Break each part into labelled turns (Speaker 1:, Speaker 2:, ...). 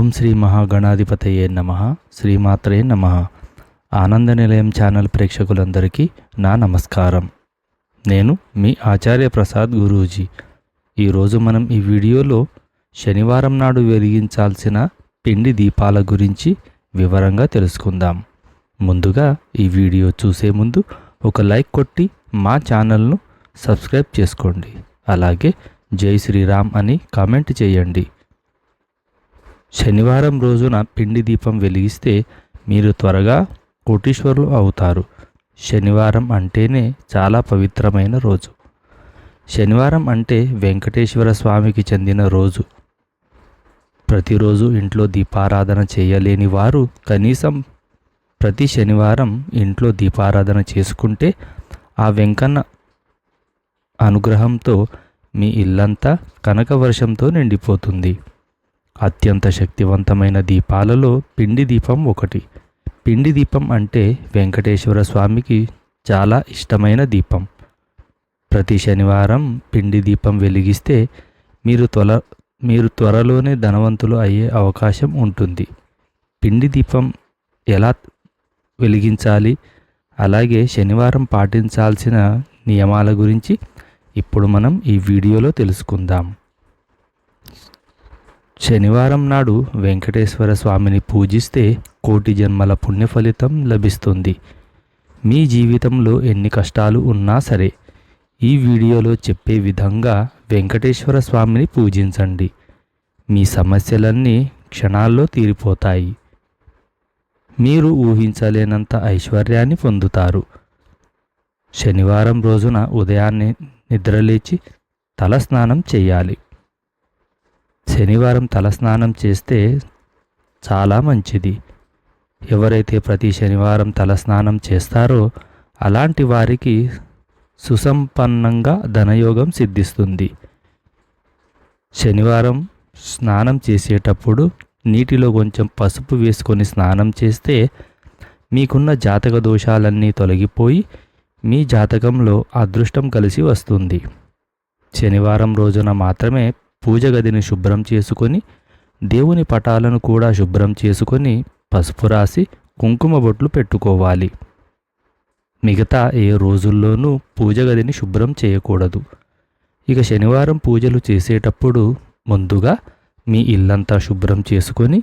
Speaker 1: ఓం శ్రీ మహాగణాధిపతయే నమ. శ్రీమాత్రే నమ. ఆనంద నిలయం ఛానల్ ప్రేక్షకులందరికీ నా నమస్కారం. నేను మీ ఆచార్య ప్రసాద్ గురూజీ. ఈరోజు మనం ఈ వీడియోలో శనివారం నాడు వెలిగించాల్సిన పిండి దీపాల గురించి వివరంగా తెలుసుకుందాం. ముందుగా ఈ వీడియో చూసే ముందు ఒక లైక్ కొట్టి మా ఛానల్ను సబ్స్క్రైబ్ చేసుకోండి. అలాగే జై శ్రీరామ్ అని కామెంట్ చేయండి. శనివారం రోజున పిండి దీపం వెలిగిస్తే మీరు త్వరగా కోటీశ్వరులు అవుతారు. శనివారం అంటేనే చాలా పవిత్రమైన రోజు. శనివారం అంటే వెంకటేశ్వర స్వామికి చెందిన రోజు. ప్రతిరోజు ఇంట్లో దీపారాధన చేయలేని వారు కనీసం ప్రతి శనివారం ఇంట్లో దీపారాధన చేసుకుంటే ఆ వెంకన్న అనుగ్రహంతో మీ ఇల్లంతా కనకవర్షంతో నిండిపోతుంది. అత్యంత శక్తివంతమైన దీపాలలో పిండి దీపం ఒకటి. పిండి దీపం అంటే వెంకటేశ్వర స్వామికి చాలా ఇష్టమైన దీపం. ప్రతి శనివారం పిండి దీపం వెలిగిస్తే మీరు త్వర మీరు త్వరలోనే ధనవంతులు అయ్యే అవకాశం ఉంటుంది. పిండి దీపం ఎలా వెలిగించాలి? అలాగే శనివారం పాటించాల్సిన నియమాల గురించి ఇప్పుడు మనం ఈ వీడియోలో తెలుసుకుందాం. శనివారం నాడు వెంకటేశ్వర స్వామిని పూజిస్తే కోటి జన్మల పుణ్య ఫలితం లభిస్తుంది. మీ జీవితంలో ఎన్ని కష్టాలు ఉన్నా సరే ఈ వీడియోలో చెప్పే విధంగా వెంకటేశ్వర స్వామిని పూజించండి. మీ సమస్యలన్నీ క్షణాల్లో తీరిపోతాయి. మీరు ఊహించలేనంత ఐశ్వర్యాన్ని పొందుతారు. శనివారం రోజున ఉదయాన్నే నిద్రలేచి తల స్నానం చేయాలి. శనివారం తలస్నానం చేస్తే చాలా మంచిది. ఎవరైతే ప్రతి శనివారం తలస్నానం చేస్తారో అలాంటి వారికి సుసంపన్నంగా ధనయోగం సిద్ధిస్తుంది. శనివారం స్నానం చేసేటప్పుడు నీటిలో కొంచెం పసుపు వేసుకొని స్నానం చేస్తే మీకున్న జాతక దోషాలన్నీ తొలగిపోయి మీ జాతకంలో అదృష్టం కలిసి వస్తుంది. శనివారం రోజున మాత్రమే పూజ గదిని శుభ్రం చేసుకొని దేవుని పటాలను కూడా శుభ్రం చేసుకొని పసుపు రాసి కుంకుమ బొట్లు పెట్టుకోవాలి. మిగతా ఏ రోజుల్లోనూ పూజ గదిని శుభ్రం చేయకూడదు. ఇక శనివారం పూజలు చేసేటప్పుడు ముందుగా మీ ఇల్లంతా శుభ్రం చేసుకొని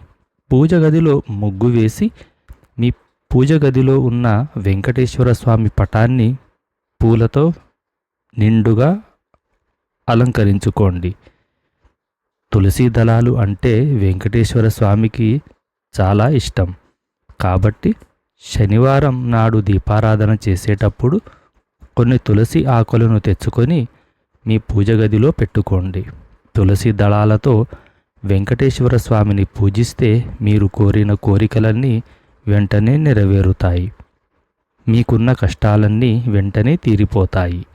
Speaker 1: పూజ గదిలో ముగ్గు వేసి మీ పూజ గదిలో ఉన్న వెంకటేశ్వర స్వామి పటాన్ని పూలతో నిండుగా అలంకరించుకోండి. తులసి దళాలు అంటే వెంకటేశ్వర స్వామికి చాలా ఇష్టం. కాబట్టి శనివారం నాడు దీపారాధన చేసేటప్పుడు కొన్ని తులసి ఆకులను తెచ్చుకొని మీ పూజ గదిలో పెట్టుకోండి. తులసి దళాలతో వెంకటేశ్వర స్వామిని పూజిస్తే మీరు కోరిన కోరికలన్నీ వెంటనే నెరవేరుతాయి. మీకున్న కష్టాలన్నీ వెంటనే తీరిపోతాయి.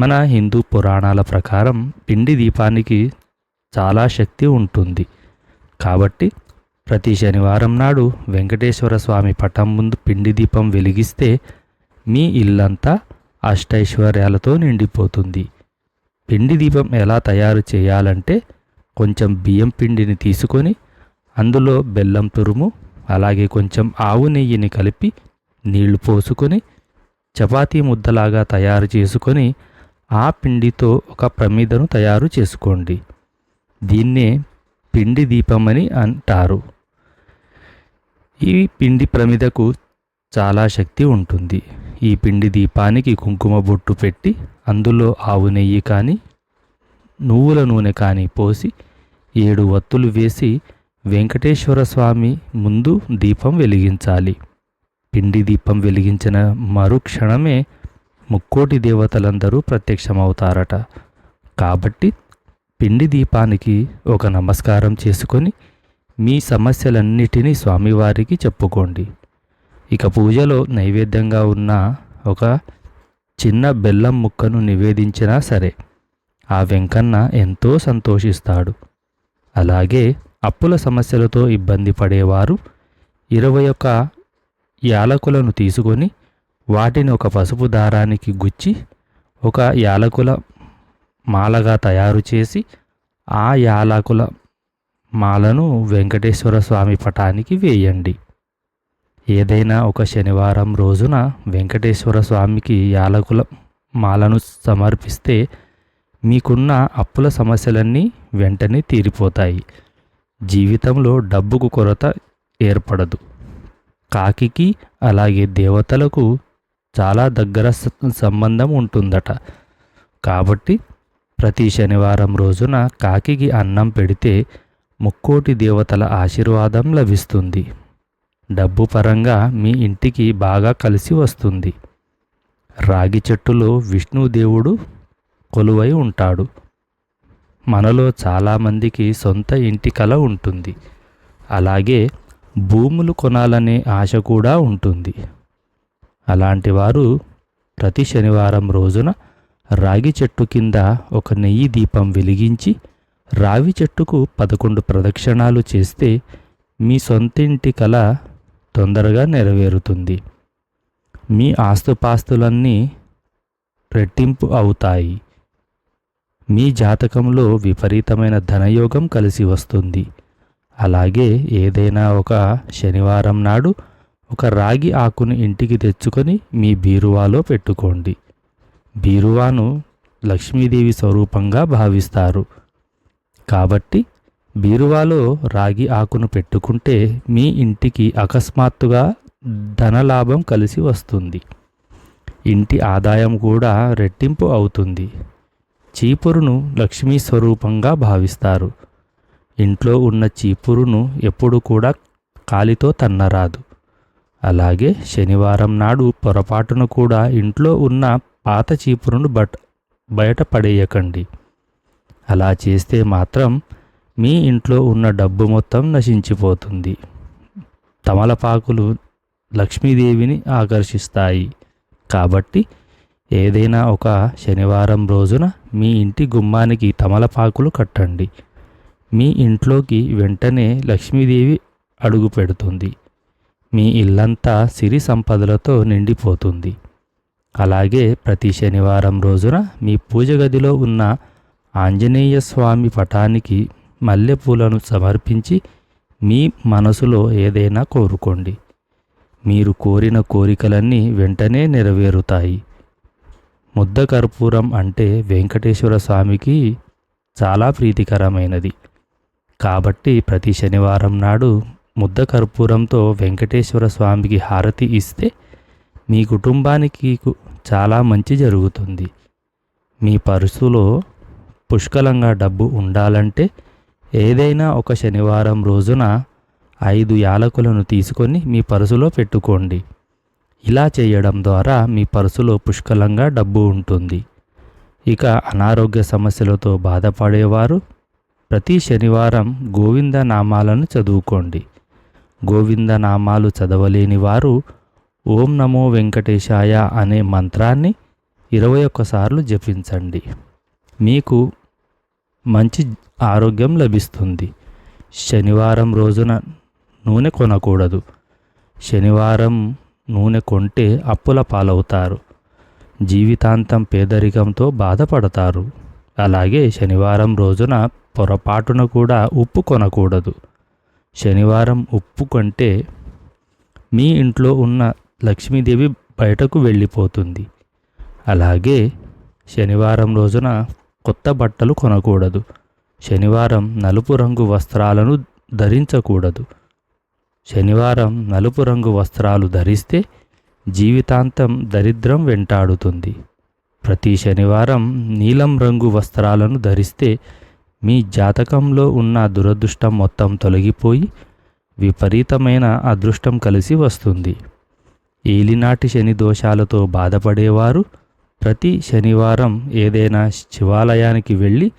Speaker 1: మన హిందూ పురాణాల ప్రకారం పిండి దీపానికి చాలా శక్తి ఉంటుంది. కాబట్టి ప్రతి శనివారం నాడు వెంకటేశ్వర స్వామి పటం ముందు పిండి దీపం వెలిగిస్తే మీ ఇల్లంతా అష్టైశ్వర్యాలతో నిండిపోతుంది. పిండి దీపం ఎలా తయారు చేయాలంటే కొంచెం బియ్యం పిండిని తీసుకొని అందులో బెల్లం తురుము అలాగే కొంచెం ఆవు నెయ్యిని కలిపి నీళ్ళు పోసుకొని చపాతీ ముద్దలాగా తయారు చేసుకొని ఆ పిండితో ఒక ప్రమిదను తయారు చేసుకోండి. దీన్నే పిండి దీపం అని అంటారు. ఈ పిండి ప్రమిదకు చాలా శక్తి ఉంటుంది. ఈ పిండి దీపానికి కుంకుమ బొట్టు పెట్టి అందులో ఆవు నెయ్యి కానీ నువ్వుల నూనె కానీ పోసి ఏడు వత్తులు వేసి వెంకటేశ్వర స్వామి ముందు దీపం వెలిగించాలి. పిండి దీపం వెలిగించిన మరుక్షణమే ముక్కోటి దేవతలందరూ ప్రత్యక్షమవుతారట. కాబట్టి పిండి దీపానికి ఒక నమస్కారం చేసుకొని మీ సమస్యలన్నిటినీ స్వామివారికి చెప్పుకోండి. ఇక పూజలో నైవేద్యంగా ఉన్న ఒక చిన్న బెల్లం ముక్కను నివేదించినా సరే ఆ వెంకన్న ఎంతో సంతోషిస్తాడు. అలాగే అప్పుల సమస్యలతో ఇబ్బంది పడేవారు ఇరవై ఒక్క యాలకులను తీసుకొని వాటిని ఒక పసుపు దారానికి గుచ్చి ఒక యాలకుల మాలగా తయారు చేసి ఆ యాలకుల మాలను వెంకటేశ్వర స్వామి పటానికి వేయండి. ఏదైనా ఒక శనివారం రోజున వెంకటేశ్వర స్వామికి యాలకుల మాలను సమర్పిస్తే మీకున్న అప్పుల సమస్యలన్నీ వెంటనే తీరిపోతాయి. జీవితంలో డబ్బుకు కొరత ఏర్పడదు. కాకికి అలాగే దేవతలకు చాలా దగ్గర సంబంధం ఉంటుందట. కాబట్టి ప్రతి శనివారం రోజున కాకికి అన్నం పెడితే ముక్కోటి దేవతల ఆశీర్వాదం లభిస్తుంది. డబ్బు పరంగా మీ ఇంటికి బాగా కలిసి వస్తుంది. రాగి చెట్టులో విష్ణుదేవుడు కొలువై ఉంటాడు. మనలో చాలామందికి సొంత ఇంటి కల ఉంటుంది. అలాగే భూములు కొనాలనే ఆశ కూడా ఉంటుంది. అలాంటి వారు ప్రతి శనివారం రోజున రాగి చెట్టు కింద ఒక నెయ్యి దీపం వెలిగించి రావి చెట్టుకు పదకొండు ప్రదక్షిణాలు చేస్తే మీ సొంతింటి కల తొందరగా నెరవేరుతుంది. మీ ఆస్తుపాస్తులన్నీ రెట్టింపు అవుతాయి. మీ జాతకంలో విపరీతమైన ధనయోగం కలిసి వస్తుంది. అలాగే ఏదైనా ఒక శనివారం నాడు ఒక రాగి ఆకును ఇంటికి తెచ్చుకొని మీ బీరువాలో పెట్టుకోండి. బీరువాను లక్ష్మీదేవి స్వరూపంగా భావిస్తారు. కాబట్టి బీరువాలో రాగి ఆకును పెట్టుకుంటే మీ ఇంటికి అకస్మాత్తుగా ధనలాభం కలిసి వస్తుంది. ఇంటి ఆదాయం కూడా రెట్టింపు అవుతుంది. చీపురును లక్ష్మీ స్వరూపంగా భావిస్తారు. ఇంట్లో ఉన్న చీపురును ఎప్పుడు కూడా కాలితో తన్నరాదు. అలాగే శనివారం నాడు పొరపాటున కూడా ఇంట్లో ఉన్న పాత చీపురును బట్ బయట పడేయకండి. అలా చేస్తే మాత్రం మీ ఇంట్లో ఉన్న డబ్బు మొత్తం నశించిపోతుంది. తమలపాకులు లక్ష్మీదేవిని ఆకర్షిస్తాయి. కాబట్టి ఏదైనా ఒక శనివారం రోజున మీ ఇంటి గుమ్మానికి తమలపాకులు కట్టండి. మీ ఇంట్లోకి వెంటనే లక్ష్మీదేవి అడుగు పెడుతుంది. మీ ఇల్లంతా సిరి సంపదలతో నిండిపోతుంది. అలాగే ప్రతి శనివారం రోజున మీ పూజ గదిలో ఉన్న ఆంజనేయ స్వామి పటానికి మల్లెపూలను సమర్పించి మీ మనసులో ఏదైనా కోరుకోండి. మీరు కోరిన కోరికలన్నీ వెంటనే నెరవేరుతాయి. ముద్ద కర్పూరం అంటే వెంకటేశ్వర స్వామికి చాలా ప్రీతికరమైనది. కాబట్టి ప్రతి శనివారం నాడు ముద్ద కర్పూరంతో వెంకటేశ్వర స్వామికి హారతి ఇస్తే మీ కుటుంబానికి చాలా మంచి జరుగుతుంది. మీ పర్సులో పుష్కలంగా డబ్బు ఉండాలంటే ఏదైనా ఒక శనివారం రోజున ఐదు యాలకులను తీసుకొని మీ పర్సులో పెట్టుకోండి. ఇలా చేయడం ద్వారా మీ పర్సులో పుష్కలంగా డబ్బు ఉంటుంది. ఇక అనారోగ్య సమస్యలతో బాధపడేవారు ప్రతి శనివారం గోవింద నామాలను చదువుకోండి. గోవింద నామాలు చదవలేని వారు ఓం నమో వెంకటేశాయ అనే మంత్రాన్ని ఇరవై ఒక్కసార్లు జపించండి. మీకు మంచి ఆరోగ్యం లభిస్తుంది. శనివారం రోజున నూనె కొనకూడదు. శనివారం నూనె కొంటే అప్పుల పాలవుతారు. జీవితాంతం పేదరికంతో బాధపడతారు. అలాగే శనివారం రోజున పొరపాటున కూడా ఉప్పు కొనకూడదు. శనివారం ఉప్పు కొంటే మీ ఇంట్లో ఉన్న లక్ష్మీదేవి బయటకు వెళ్ళిపోతుంది. అలాగే శనివారం రోజున కొత్త బట్టలు కొనకూడదు. శనివారం నలుపు రంగు వస్త్రాలను ధరించకూడదు. శనివారం నలుపు రంగు వస్త్రాలు ధరిస్తే జీవితాంతం దరిద్రం వెంటాడుతుంది. ప్రతి శనివారం నీలం రంగు వస్త్రాలను ధరిస్తే మీ జాతకంలో ఉన్న దురదృష్టం మొత్తం తొలగిపోయి విపరీతమైన అదృష్టం కలిసి వస్తుంది. ఏలినాటి శని దోషాలతో బాధపడేవారు. ప్రతి శనివారం ఏదైనా శివాలయానికి వెళ్ళి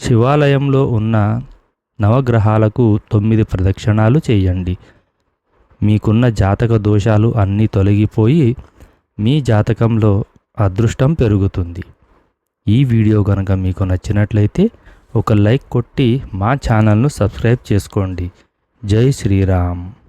Speaker 1: శివాలయంలో ఉన్న నవగ్రహాలకు తొమ్మిది ప్రదక్షిణాలు చేయండి. మీకున్న జాతక దోషాలు అన్నీ తొలగిపోయి మీ జాతకంలో అదృష్టం పెరుగుతుంది. ఈ వీడియో కనుక మీకు నచ్చినట్లయితే ఒక లైక్ కొట్టి మా ఛానల్ను సబ్స్క్రైబ్ చేసుకోండి. జై శ్రీరామ్.